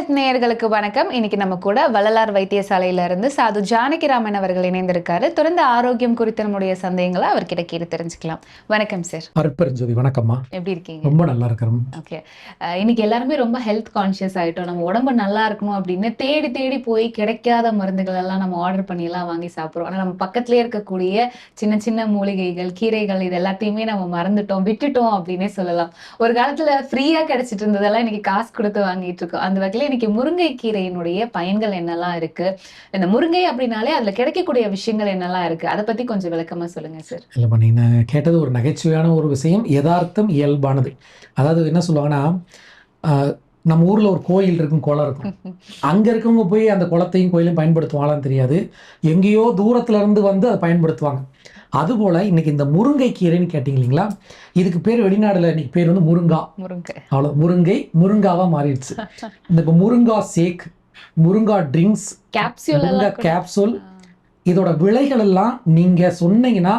Health நேயர்களுக்கு வணக்கம். இன்னைக்கு நம்ம கூட வள்ளலார் வைத்தியசாலையில இருந்து சாது ஜானகிராமன் அவர்கள் இணைந்திருக்காரு. தொடர்ந்து ஆரோக்கியம் குறித்த நம்முடைய சந்தேகங்களை அவர்கிட்ட கேட்டு தெரிஞ்சுக்கலாம். வணக்கம் சார். அருட்பெருஞ்சோதி வணக்கம்மா. எப்படி இருக்கீங்க? ரொம்ப நல்லா இருக்கிறோம். ஓகே. இன்னைக்கு எல்லாருமே ரொம்ப ஹெல்த் கான்ஷியஸ் ஆயிட்டோம். நம்ம உடம்பு நல்லா இருக்கணும் அப்படின்னு தேடி தேடி போய் கிடைக்காத மருந்துகள் எல்லாம் நம்ம ஆர்டர் பண்ணி எல்லாம் வாங்கி சாப்பிடுறோம். ஆனா நம்ம பக்கத்திலே இருக்கக்கூடிய சின்ன சின்ன மூலிகைகள் கீரைகள் இது எல்லாத்தையுமே நம்ம மறந்துட்டோம் விட்டுட்டோம் அப்படின்னே சொல்லலாம். ஒரு காலத்துல ஃப்ரீயா கிடைச்சிட்டு இருந்ததெல்லாம் இன்னைக்கு காசு கொடுத்து வாங்கிட்டு இருக்கோம். அந்த வகையில இன்னைக்கு முருங்கைக்கீரையினுடைய பயன்கள் என்னெல்லாம் இருக்கு? இந்த முருங்கை அப்படின்னாலே அதுல கிடைக்கக்கூடிய விஷயங்கள் என்னெல்லாம் இருக்கு? அதை பத்தி கொஞ்சம் விளக்கமா சொல்லுங்க சார் இல்லைம்மா நீங்கள் கேட்டது ஒரு நகைச்சுவையான ஒரு விஷயம் யதார்த்தம் இயல்பானது. அதாவது என்ன சொல்லுவாங்கன்னா நம்ம ஊரில் ஒரு கோயில் இருக்கும் குளம் இருக்கும். அங்கே இருக்கவங்க போய் அந்த குளத்தையும் கோயிலையும் பயன்படுத்துவாங்களான்னு தெரியாது. எங்கேயோ தூரத்துல இருந்து வந்து அதை பயன்படுத்துவாங்க. அதுபோல் இன்னைக்கு இந்த முருங்கை கீரைன்னு கேட்டிங்க இல்லைங்களா? இதுக்கு பேர் வெளிநாடுல இன்னைக்கு பேர் வந்து முருங்கா. முருங்கை. அவ்வளோ முருங்கை முருங்காவாக மாறிடுச்சு. இந்த இப்போ moringa shake moringa drinks capsule moringa capsule இதோட விலைகள் எல்லாம் நீங்கள் சொன்னீங்கன்னா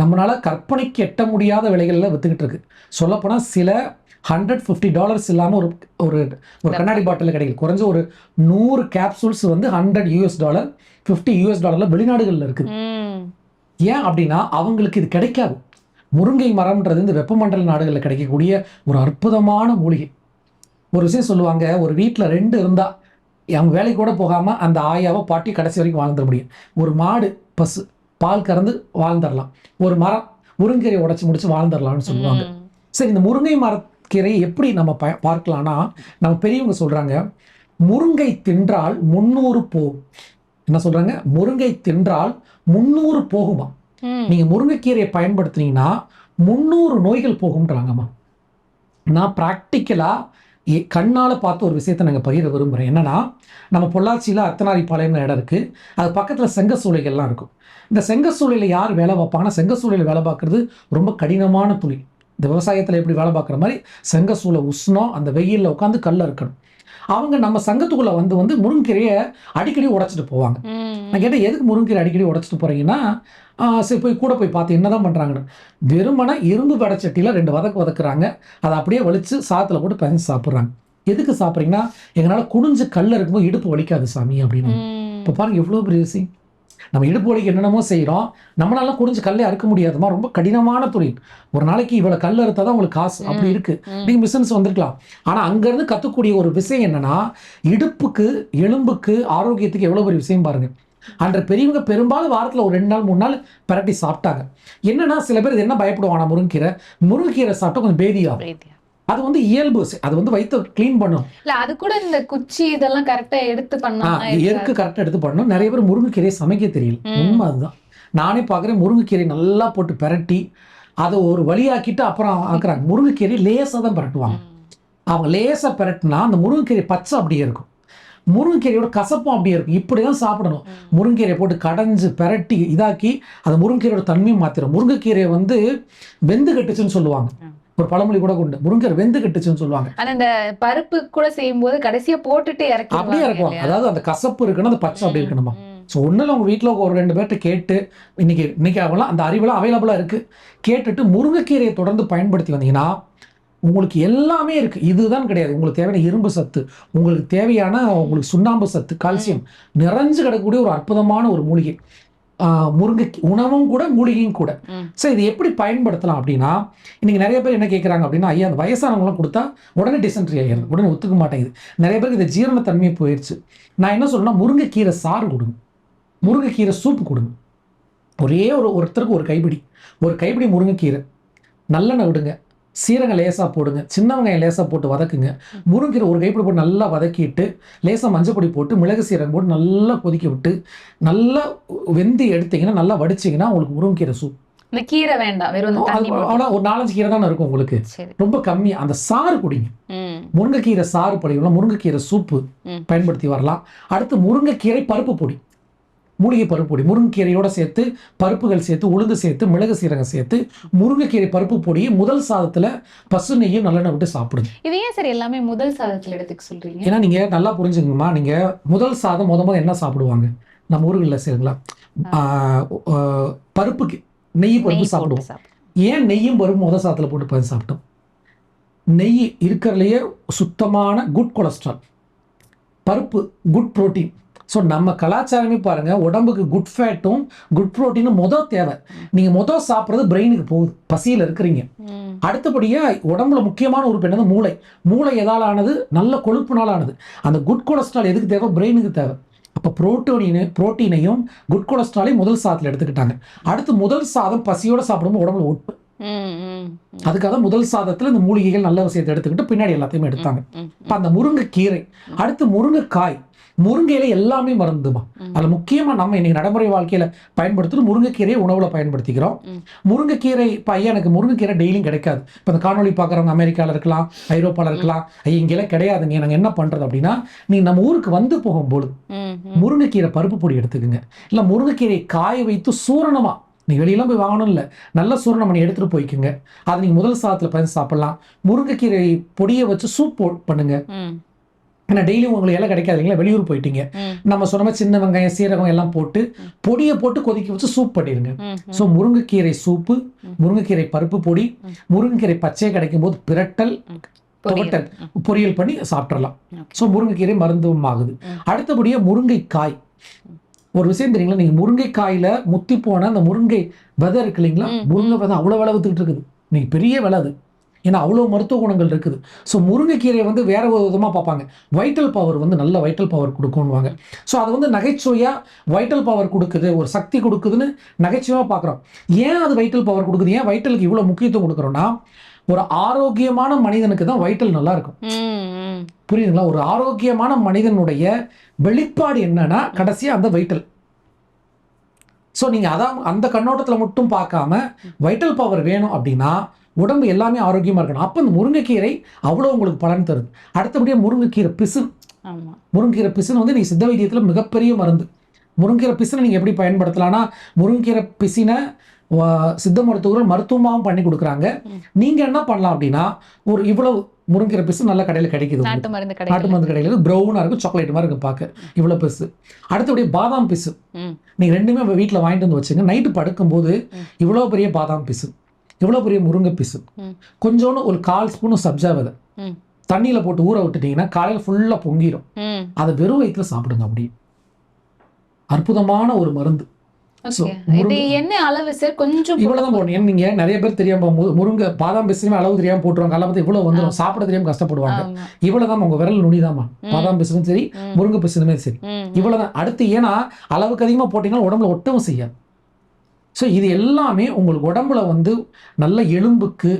நம்மளால கற்பனைக்கு எட்ட முடியாத விலைகளில் வித்துக்கிட்டு இருக்கு. சொல்லப்போனால் சில ஹண்ட்ரட் ஃபிஃப்டி டாலர்ஸ் இல்லாமல் ஒரு ஒரு ஒரு கண்ணாடி பாட்டில் கிடைக்கல. குறைஞ்ச ஒரு நூறு கேப்சூல்ஸ் வந்து hundred US dollar fifty US டாலரில் வெளிநாடுகளில் இருக்குது ஏன் அப்படின்னா அவங்களுக்கு இது கிடைக்காது. முருங்கை மரம்ன்றது இந்த வெப்பமண்டல நாடுகளில் கிடைக்கக்கூடிய ஒரு அற்புதமான மூலிகை. ஒரு விஷயம் சொல்லுவாங்க ஒரு வீட்டில் ரெண்டு இருந்தால் அவங்க வேலைக்கு கூட போகாமல் அந்த ஆயாவை பாட்டி கடைசி வரைக்கும் வாழ்ந்துட முடியும். ஒரு மாடு பசு பால் கறந்து வாழ்ந்துடலாம். ஒரு மரம் முருங்கீரை உடைச்சி முடிச்சு வாழ்ந்துடலாம்னு சொல்லுவாங்க. சரி இந்த முருங்கை மரக்கீரையை எப்படி நம்ம ப பார்க்கலாம்னா நம்ம பெரியவங்க சொல்கிறாங்க முருங்கை தின்றால் முந்நூறு போகும் என்ன சொல்கிறாங்க முருங்கை தின்றால் முந்நூறு போகுமா? ம். நீங்கள் முருங்கைக்கீரையை பயன்படுத்துனீங்கன்னா முந்நூறு நோய்கள் போகும்ன்றாங்கம்மா. நான் ப்ராக்டிக்கலாக கண்ணால் பார்த்த ஒரு விஷயத்தை நாங்கள் பகிர விரும்புகிறேன் என்னன்னா நம்ம பொள்ளாச்சியில் அர்த்தநாரிப்பாளையம்னு இடம் இருக்குது அது பக்கத்தில் செங்கசூளைகள்லாம் இருக்கும். இந்த செங்கசூளையில் யார் வேலை பார்ப்பாங்கன்னா செங்கசூளையில் வேலை பார்க்குறது ரொம்ப கடினமான தொழில் இந்த விவசாயத்தில் எப்படி வேலை பார்க்குற மாதிரி செங்கசூளை உஷ்ணம் அந்த வெயிலில் உட்காந்து கல்ல இருக்கணும் அவங்க நம்ம சங்கத்துக்குள்ளே வந்து வந்து முருங்கீரையை அடிக்கடி உடைச்சிட்டு போவாங்க. நான் கேட்டேன் எதுக்கு முருங்கீரை அடிக்கடி உடைச்சிட்டு போகிறீங்கன்னா சரி போய் கூட போய் பார்த்து என்ன தான் பண்ணுறாங்கன்னு வெறுமனே இரும்பு வடச்சட்டியில் ரெண்டு வதக்கு வதக்குறாங்க. அதை அப்படியே வலிச்சு சாத்தில் போட்டு பிசைஞ்சு சாப்பிட்றாங்க. எதுக்கு சாப்பிட்றீங்கன்னா எங்களால் குடிஞ்சு கல்ல இருக்கும்போது இடுப்பு வலிக்காது சாமி அப்படின்னு. இப்போ பாருங்க எவ்வளோ பெரிய விஷயம். நம்ம இடுப்பு வலிக்கு என்னென்னமோ செய்கிறோம் நம்மளால குடிஞ்சு கல்லே அறுக்க முடியாதுமா? ரொம்ப கடினமான தொழில். ஒரு நாளைக்கு இவ்வளோ கல் அறுத்தா தான் உங்களுக்கு காசு. அப்படி இருக்கு. ம். நீங்கள் பிசினஸ் வந்திருக்கலாம். ஆனால் அங்கேருந்து கற்றுக்கூடிய ஒரு விஷயம் என்னன்னா இடுப்புக்கு எலும்புக்கு ஆரோக்கியத்துக்கு எவ்வளோ பெரிய விஷயம் பாருங்க. அன்ற பெரியவங்க பெரும்பாலும் வாரத்தில் ஒரு ரெண்டு நாள் மூணு நாள் பரட்டி சாப்பிட்டாங்க. என்னன்னா சில பேர் இது என்ன பயப்படுவாங்க முருங்கீரை முருங்கீரை சாப்பிட்டா கொஞ்சம் பேதியாகும். அது வந்து இயல்பு. அது வந்து வயிற்று க்ளீன் பண்ணும். இல்ல அது கூட இந்த குச்சி இதெல்லாம் கரெக்டா எடுத்து பண்ணா எருக்கு கரெக்டாக எடுத்து பண்ணணும். நிறைய பேர் முருங்கைக்கீரையை சமைக்க தெரியல. உண்மை அதுதான். நானே பார்க்குறேன் முருங்கைக்கீரை நல்லா போட்டு பிரட்டி அதை ஒரு வழியாக்கிட்டு அப்புறம் ஆக்குறாங்க. முருங்கைக்கீரை லேசாக தான் பிரட்டுவாங்க. அவங்க லேசாக பிரட்டினா அந்த முருங்கைக்கீரை பச்சை அப்படியே இருக்கும். முருங்கைக்கீரையோட கசப்பும் அப்படியே இருக்கும். இப்படி தான் சாப்பிடணும். முருங்கைக்கீரையை போட்டு கடைஞ்சு பிரட்டி இதாக்கி அந்த முருங்கைக்கீரையோட தன்மையும் மாற்றிடும் முருங்கைக்கீரையை வந்து வெந்து கட்டுச்சுன்னு சொல்லுவாங்க. ஒரு பழமொழி கூட உண்டு. முருங்கை வெந்து கட்டுச்சுன்னு சொல்லுவாங்க. ஆனா இந்த பருப்பு கூட செய்யும் போது கடைசியா போட்டுட்டு இறக்கி அப்படியே இருக்கும் அதாவது அந்த கசப்பு இருக்கணும் அந்த பச்சை அப்படி இருக்கணுமா? ஸோ ஒன்றில் உங்கள் வீட்டில் ஒரு ரெண்டு பேர்கிட்ட கேட்டு இன்னைக்கு இன்னைக்கு அவங்களாம் அந்த அறிவெல்லாம் அவைலபிளாக இருக்குது கேட்டுட்டு முருங்கைக்கீரையை தொடர்ந்து பயன்படுத்தி வந்தீங்கன்னா உங்களுக்கு எல்லாமே இருக்குது இதுதான் கிடையாது. உங்களுக்கு தேவையான இரும்பு சத்து உங்களுக்கு தேவையான உங்களுக்கு சுண்ணாம்பு சத்து கால்சியம் நிறைஞ்சு கிடக்கக்கூடிய ஒரு அற்புதமான ஒரு மூலிகை. முருங்கை உணவும் கூட மூலிகையும் கூட. ஸோ இது எப்படி பயன்படுத்தலாம் அப்படின்னா இன்னைக்கு நிறைய பேர் என்ன கேட்குறாங்க அப்படின்னா ஐயா அந்த வயசானவங்களாம் கொடுத்தா உடனே டிசென்ட்ரி ஆகிடுது உடனே ஒத்துக்க மாட்டேங்குது. நிறைய பேருக்கு இந்த ஜீரணத்தன்மை போயிடுச்சு நான் என்ன சொல்றேன்னா முருங்கைக்கீரை சாறு கொடுங்க. முருங்கைக்கீரை சூப்பு கொடுங்க. ஒரே ஒரு ஒருத்தருக்கு ஒரு கைப்பிடி. ஒரு கைப்பிடி முருங்கைக்கீரை. நல்லெண்ணெய் விடுங்க. சீரகம் லேசாக போடுங்க. சின்ன வெங்காயம் லேசாக போட்டு வதக்குங்க. முருங்கீரை ஒரு கைப்பிடி போட்டு நல்லா வதக்கிட்டு லேசாக மஞ்சள் பொடி போட்டு மிளகு சீரகம் போட்டு நல்லா கொதிக்க விட்டு நல்லா வெந்தி எடுத்தீங்கன்னா நல்லா வடிச்சிங்கன்னா உங்களுக்கு முருங்கீரை சூப் இந்த கீரை வேண்டாம். வெறும். ஆனால் ஒரு நாலஞ்சு கீரை தானே இருக்கும் உங்களுக்கு. ரொம்ப கம்மி அந்த சாறு குடிங்க. முருங்கைக்கீரை சாறு படிக்கலாம் முருங்கைக்கீரை சூப்பு. பயன்படுத்தி வரலாம். அடுத்து முருங்கைக்கீரை பருப்பு பொடி. மூலிகை பருப்பு பொடி முருங்கைக்கீரையோட சேர்த்து பருப்புகள் சேர்த்து உளுந்து சேர்த்து மிளகு சீரகம் சேர்த்து முருங்கைக்கீரை பருப்பு பொடியை முதல் சாதத்தில் பசு நெய்யும் நல்லெண்ணெய் விட்டு சாப்பிடுங்க. இது ஏன் சரி எல்லாமே முதல் சாதத்துல எடுத்துக்க சொல்றீங்க? ஏன்னா நீங்கள் நல்லா புரிஞ்சுங்கம்மா நீங்கள் முதல் சாதம் முத முத என்ன சாப்பிடுவாங்க? நம்ம ஊர்களில் சரிங்களா? பருப்புக்கு நெய் பருப்பு சாப்பிடுவோம். சாப்பிடு. ஏன் நெய்யும் பருப்பு முத சாதத்தில் போட்டு பதில் சாப்பிட்டோம்? நெய் இருக்கிறதுலையே சுத்தமான குட் கொலஸ்ட்ரால் பருப்பு குட் புரோட்டீன் ஸோ நம்ம கலாச்சாரமே பாருங்க உடம்புக்கு குட் ஃபேட்டும் குட் புரோட்டீனும் மொதல் தேவை. நீங்க மொதல் சாப்பிட்றது பிரெயினுக்கு போகுது பசியில் இருக்கிறீங்க. ம். அடுத்தபடியா உடம்புல முக்கியமான உறுப்பு என்னது? மூளை. மூளை எதால் ஆனது? நல்ல கொழுப்புனால ஆனது. அந்த குட் கொலஸ்ட்ரால் எதுக்கு தேவை? பிரெயினுக்கு தேவை. அப்போ புரோட்டீனு புரோட்டீனையும் குட் கொலஸ்ட்ராலையும் முதல் சாதத்தில் எடுத்துக்கிட்டாங்க. அடுத்து முதல் சாதம் பசியோட சாப்பிடும்போது உடம்புல ஒட்டு அதுக்காக முதல் சாதத்தில் இந்த மூலிகைகள் நல்ல விஷயத்தை எடுத்துக்கிட்டு பின்னாடி எல்லாத்தையுமே எடுத்தாங்க. இப்போ அந்த முருங்கைக்கீரை. அடுத்து முருங்கைக்காய். முருங்கையில எல்லாமே மருந்துமா. அதில் முக்கியமாக நம்ம இன்னைக்கு நடைமுறை வாழ்க்கையில பயன்படுத்துறது முருங்கைக்கீரையை உணவுல பயன்படுத்திக்கிறோம். முருங்கைக்கீரை இப்போ ஐயா எனக்கு முருங்கைக்கீரை டெய்லியும் கிடைக்காது. இப்போ இந்த காணொலி பார்க்குறவங்க அமெரிக்கால இருக்கலாம் ஐரோப்பால இருக்கலாம் ஐயா இங்கெல்லாம் கிடையாதுங்க. நாங்கள் என்ன பண்றது அப்படின்னா நீ நம்ம ஊருக்கு வந்து போகும்போது. முருங்கைக்கீரை பருப்பு பொடி எடுத்துக்கோங்க. இல்லை முருங்கைக்கீரை காய வைத்து சூரணமா நீ வெளியெல்லாம் போய் வாங்கணும் இல்லை நல்ல சூரணம் பண்ணி எடுத்துட்டு போய்க்குங்க. அதை நீங்கள் முதல் சாதத்தில் பயந்து சாப்பிடலாம். முருங்கைக்கீரை பொடியை வச்சு சூப் பண்ணுங்க. ஏன்னா டெய்லியும் உங்களுக்கு எல்லாம் கிடைக்காது இல்லைங்களா வெளியூர் போயிட்டீங்க. நம்ம சொன்ன மாதிரி சின்ன வெங்காயம் சீரகம் எல்லாம் போட்டு பொடியை போட்டு கொதிக்க வச்சு சூப் பண்ணிடுங்க ஸோ முருங்கைக்கீரை சூப்பு முருங்கைக்கீரை பருப்பு பொடி. முருங்கைக்கீரை பச்சை கிடைக்கும் போது பிரட்டல். துவட்டல் பொரியல். பண்ணி சாப்பிட்றலாம். ஸோ முருங்கைக்கீரை மருந்தும் ஆகுது. அடுத்தபடியாக முருங்கைக்காய். ஒரு விஷயம் தெரியுங்களா? நீங்கள் முருங்கைக்காயில முத்தி போன அந்த முருங்கை விதை இருக்கு இல்லைங்களா? முருங்கை விதை அவ்வளோ விலை வித்துக்கிட்டு இருக்குது. நீங்கள் பெரிய விலை அது. ஏன்னா அவ்வளோ மருத்துவ குணங்கள் இருக்குது. ஸோ முருங்கைக்கீரையை வந்து வேற ஒரு விதமாக பார்ப்பாங்க. வைட்டல் பவர் வந்து நல்ல வைட்டல் பவர் கொடுக்கும்வாங்க ஸோ அது வந்து நகைச்சுவையாக வைட்டல் பவர் கொடுக்குது ஒரு சக்தி கொடுக்குதுன்னு நகைச்சுவையாக பார்க்குறோம். ஏன் அது வைட்டல் பவர் கொடுக்குது? ஏன் வைட்டலுக்கு இவ்வளோ முக்கியத்துவம் கொடுக்குறோன்னா ஒரு ஆரோக்கியமான மனிதனுக்கு தான் வைட்டல் நல்லா இருக்கும். புரியுதுங்களா? ஒரு ஆரோக்கியமான மனிதனுடைய வெளிப்பாடு என்னன்னா கடைசியா அந்த வைட்டல் ஸோ நீங்கள் அதான் அந்த கண்ணோட்டத்தில் மட்டும் பார்க்காம வைட்டல் பவர் வேணும் அப்படின்னா உடம்பு எல்லாமே ஆரோக்கியமாக இருக்கணும். அப்போ இந்த முருங்கைக்கீரை அவ்வளோ உங்களுக்கு பலன் தருது. அடுத்தபடியாக முருங்கைக்கீரை பிசு முருங்கைக்கீரை பிசுன்னு வந்து நீங்கள் சித்த வைத்தியத்தில் மிகப்பெரிய மருந்து. முருங்கைக்கீரை பிசுனை நீங்கள் எப்படி பயன்படுத்தலாம்னா முருங்கைக்கீரை பிசினை சித்த மருத்துவர்கள் மருத்துவமாகவும் பண்ணி கொடுக்குறாங்க. நீங்கள் என்ன பண்ணலாம் அப்படின்னா ஒரு இவ்வளவு முருங்கைக்கீரை பிசு நல்ல கடையில் கிடைக்குது. நாட்டு மருந்து நாட்டு கடைகள் மருந்து கடையில் ப்ரௌனாக இருக்கும் சாக்லேட் மாதிரி இருக்கும் பார்க்க இவ்வளோ பிசு அடுத்தபடியே பாதாம் பிசு நீங்கள் ரெண்டுமே வீட்டில் வாங்கிட்டு வந்து வச்சுங்க நைட்டு படுக்கும்போது. இவ்வளோ பெரிய பாதாம் பிசு இவ்வளோ பெரிய முருங்கை பிசு ம். கொஞ்சோண்டு ஒரு கால் ஸ்பூன் சப்ஜா விதை. தண்ணியில் போட்டு ஊற விட்டுட்டீங்கன்னா காலையில் ஃபுல்லாக பொங்கிடும். அதை வெறும் வயிற்றுல சாப்பிடுங்க அப்படி அற்புதமான ஒரு மருந்து. இது என்ன அளவு சார் கொஞ்சம் இவ்வளவுதான் போடணும் நீங்க நிறைய பேர் தெரியாம போகும்போது முருங்கை பாதாம் பிசுமே அளவு தெரியாம போட்டுருவாங்க. அளவு இவ்வளவு வந்துடும் சாப்பிட தெரியாம கஷ்டப்படுவாங்க. இவ்வளவுதான் உங்க விரல் நுனிதாம்மா. பாதாம் பிசுனும் சரி முருங்கை பிசுனுமே சரி. இவ்வளவுதான். அடுத்து ஏன்னா அளவுக்கு அதிகமாக போட்டீங்கன்னா உடம்புல ஒட்டவும் செய்யாது. ஸோ இது எல்லாமே உங்களுக்கு உடம்புல வந்து நல்ல எலும்புக்கு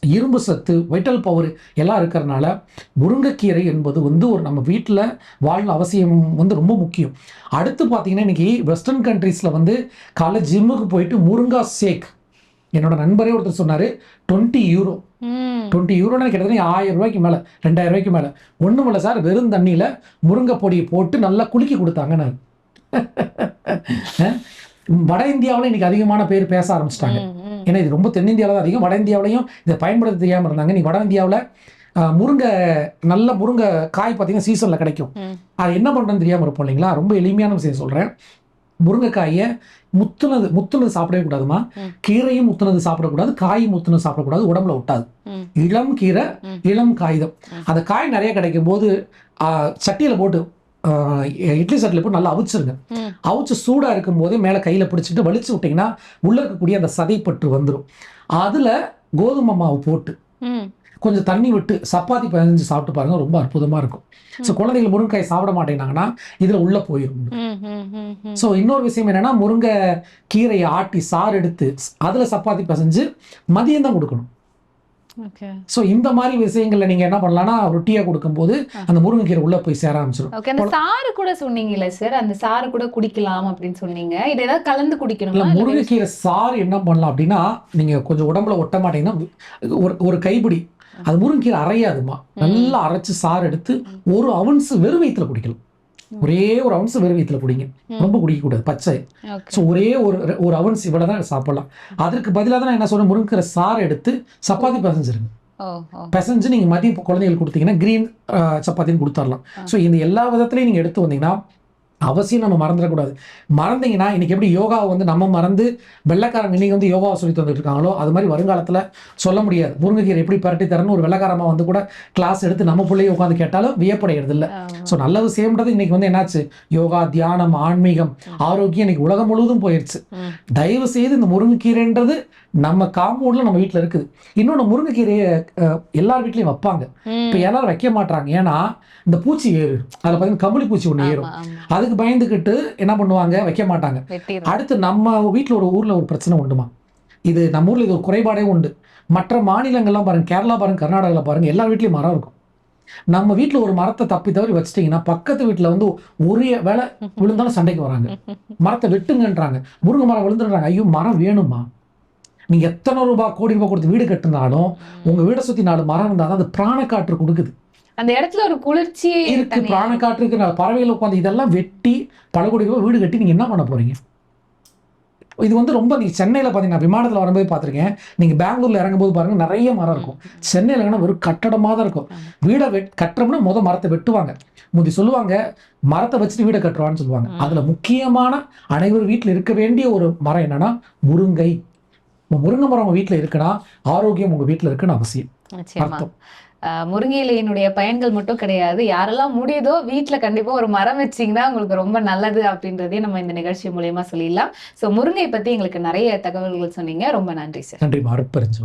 இரும்பு சத்து வைட்டல் பவர் எல்லாம் இருக்கிறனால முருங்கைக்கீரை என்பது வந்து ஒரு நம்ம வீட்டில் வாழ்ந்த அவசியம் வந்து ரொம்ப முக்கியம். அடுத்து பார்த்தீங்கன்னா இன்னைக்கு வெஸ்டர்ன் கண்ட்ரீஸில் வந்து காலை ஜிம்முக்கு போயிட்டு முருங்கா ஷேக் என்னோட நண்பரே ஒருத்தர் சொன்னார் டுவெண்ட்டி யூரோ. டுவெண்ட்டி யூரோன்னு கிட்டத்தட்ட ஆயிரம் ரூபாய்க்கு மேலே ரெண்டாயிரம் ரூபாய்க்கு மேலே. ஒன்றும் இல்லை சார் வெறும் தண்ணியில் முருங்கை பொடியை போட்டு நல்லா குலுக்கி கொடுத்தாங்க நான். வட இந்தியாவில் இன்னைக்கு அதிகமான பேர் பேச ஆரம்பிச்சிட்டாங்க. ஏன்னா இது ரொம்ப தென்னிந்தியாவில் தான் அதிகம் வட இந்தியாவிலையும் இதை பயன்படுத்த தெரியாமல் இருந்தாங்க நீ வட இந்தியாவில் முருங்கை நல்ல முருங்கை காய் பார்த்தீங்கன்னா சீசனில் கிடைக்கும். அது என்ன பண்ணுறதுன்னு தெரியாமல் இருப்போம் இல்லைங்களா ரொம்ப எளிமையான விஷயம் சொல்கிறேன் முருங்கைக்காயை முத்துனது முத்துனது சாப்பிடவே கூடாதுமா. கீரையும் முத்துனது சாப்பிடக்கூடாது காயும் முத்துனது சாப்பிடக்கூடாது உடம்புல ஒட்டாது. இளம் கீரை. இளம் காகிதம். அந்த காய் நிறைய கிடைக்கும் போது சட்டியில் போட்டு இட்லி சட்டியில் போட்டு நல்லா அவிச்சிருங்க. அவிச்சு சூடாக இருக்கும் போதே மேலே கையில் பிடிச்சிட்டு வலிச்சு விட்டிங்கன்னா உள்ளே இருக்கக்கூடிய அந்த சதைப்பற்று வந்துடும் அதில் கோதுமை மாவு போட்டு. கொஞ்சம் தண்ணி விட்டு சப்பாத்தி பதினஞ்சு சாப்பிட்டு பாருங்க ரொம்ப அற்புதமாக இருக்கும் ஸோ குழந்தைகள் முருங்கைக்காய் சாப்பிட மாட்டேங்கிறாங்கன்னா இதில் உள்ளே போயிடும். ஸோ இன்னொரு விஷயம் என்னன்னா முருங்கை கீரையை ஆட்டி சாறு எடுத்து அதில் சப்பாத்தி பிசைஞ்சு மதியம் தான் கொடுக்கணும். ஸோ இந்த மாதிரி விஷயங்கள்ல நீங்கள் என்ன பண்ணலாம்னா ரொட்டியாக கொடுக்கும்போது அந்த முருங்கைக்கீரை உள்ளே போய் சேர ஆரம்பிச்சிடும் ஓகே அந்த சாறு கூட சொன்னீங்கல்ல சார் அந்த சாறு கூட குடிக்கலாம் அப்படின்னு சொன்னீங்க. இது ஏதாவது கலந்து குடிக்கணுமா? இல்லை முருங்கைக்கீரை சாறு என்ன பண்ணலாம் அப்படின்னா நீங்கள் கொஞ்சம் உடம்புல ஒட்ட மாட்டீங்கன்னா ஒரு ஒரு கைப்பிடி. அது முருங்கைக்கீரை அரையாதுமா நல்லா அரைச்சு சாறு எடுத்து ஒரு அவுன்ஸ் வெறும் வயிற்றுல குடிக்கலாம். ஒரே ஒரு அவுன்ஸ் வெறும் வயிற்றுல குடிங்க. ரொம்ப குடிக்கக்கூடாது பச்சை. ஸோ ஒரே ஒரு ஒரு அவுன்ஸ் இவ்வளோ தான் சாப்பிடலாம் அதற்கு பதிலாக தான் நான் என்ன சொல்றேன் முருங்கைக்கீரை சாறு எடுத்து சப்பாத்தி பிசைஞ்சிருங்க பிசைஞ்சு நீங்கள் மதியம் குழந்தைகளுக்கு கொடுத்தீங்கன்னா க்ரீன் சப்பாத்தின்னு கொடுத்துடலாம். ஸோ இந்த எல்லா விதத்துலையும் நீங்கள் எடுத்து வந்தீங்கன்னா அவசியம் நம்ம மறந்துடக்கூடாது மறந்தீங்கன்னா இன்னைக்கு எப்படி யோகாவை வந்து நம்ம மறந்து வெள்ளைக்காரங்க இன்னைக்கு வந்து யோகாவை சொல்லி தந்துட்டு இருக்காங்களோ அது மாதிரி வருங்காலத்தில் சொல்ல முடியாது. முருங்கைக்கீரை எப்படி பரட்டி தரணும் ஒரு வெள்ளைக்காரமா வந்து கூட கிளாஸ் எடுத்து நம்ம பிள்ளைய உட்காந்து கேட்டாலும் வியப்படைகிறது இல்லை ஸோ நல்ல விஷயம்ன்றது இன்னைக்கு வந்து என்னாச்சு? யோகா தியானம் ஆன்மீகம் ஆரோக்கியம் இன்னைக்கு உலகம் முழுவதும் போயிடுச்சு. தயவு செய்து இந்த முருங்கைக்கீரைன்றது நம்ம காம்பவுண்டில் நம்ம வீட்டில் இருக்குது. இன்னொன்று முருங்கைக்கீரையை எல்லார் வீட்லையும் வைப்பாங்க. இப்போ எல்லாரும் வைக்க மாட்டாங்க ஏன்னா இந்த பூச்சி ஏறு. அதில் பார்த்தீங்கன்னா கம்பளி பூச்சி ஒன்று ஏறும். அதுக்கு பயந்துக்கிட்டு என்ன பண்ணுவாங்க? வைக்க மாட்டாங்க. அடுத்து நம்ம வீட்டில் ஒரு ஊரில் ஒரு பிரச்சனை உண்டுமா? இது நம்ம ஊரில் இது ஒரு குறைபாடே உண்டு. மற்ற மாநிலங்கள்லாம் பாருங்க கேரளா பாருங்க கர்நாடகாவில் பாருங்க எல்லா வீட்லேயும் மரம் இருக்கும். நம்ம வீட்டில் ஒரு மரத்தை தப்பி தவறி வச்சிட்டிங்கன்னா பக்கத்து வீட்டில் வந்து ஒரே வேலை விழுந்தாலும் சண்டைக்கு வராங்க. மரத்தை வெட்டுங்கன்றாங்க. முருங்கை மரம் விழுந்துடுறாங்க. ஐயோ மரம் வேணுமா? நீங்கள் எத்தனை ரூபாய் கோடி ரூபாய் கொடுத்து வீடு கட்டினாலும் உங்கள் வீடை சுற்றி நாலு மரம் இருந்தால் தான் அது பிராணக்காற்று கொடுக்குது. அந்த இடத்துல ஒரு குளிர்ச்சியே இருக்கு பிராணக்காற்று இருக்கு. பறவைகள் உட்காந்து இதெல்லாம் வெட்டி பல கோடி ரூபாய் வீடு கட்டி நீங்கள் என்ன பண்ண போறீங்க? இது வந்து ரொம்ப நீங்கள் சென்னையில் பார்த்தீங்கன்னா விமானத்தில் வரும்போது பார்த்துருக்கேன் நீங்கள் பெங்களூரில் இறங்கும்போது பாருங்க நிறைய மரம் இருக்கும். சென்னையில் எங்கன்னா வெறும் கட்டடமாக தான் இருக்கும். வீடை வெட் கட்டுறோம்னா முத மரத்தை வெட்டுவாங்க. முந்தி சொல்லுவாங்க மரத்தை வச்சுட்டு வீடை கட்டுவான்னு சொல்லுவாங்க. அதில் முக்கியமான அனைவரும் வீட்டில் இருக்க வேண்டிய ஒரு மரம் என்னன்னா முருங்கை. இப்போ முருங்கை மரம் உங்கள் வீட்டில் இருக்குன்னா ஆரோக்கியம் உங்கள் வீட்டில் இருக்குன்னு அவசியம். அர்த்தம். முருங்கை இலையினுடைய பயன்கள் மட்டும் கிடையாது. யாரெல்லாம் முடியுதோ வீட்ல கண்டிப்பா ஒரு மரம் வச்சீங்கன்னா உங்களுக்கு ரொம்ப நல்லது அப்படின்றதையும் நம்ம இந்த நிகழ்ச்சி மூலியமா சொல்லிடலாம். சோ முருங்கை பத்தி எங்களுக்கு நிறைய தகவல்கள் சொன்னீங்க. ரொம்ப நன்றி சார். நன்றி மறுப்பறிஞ்சு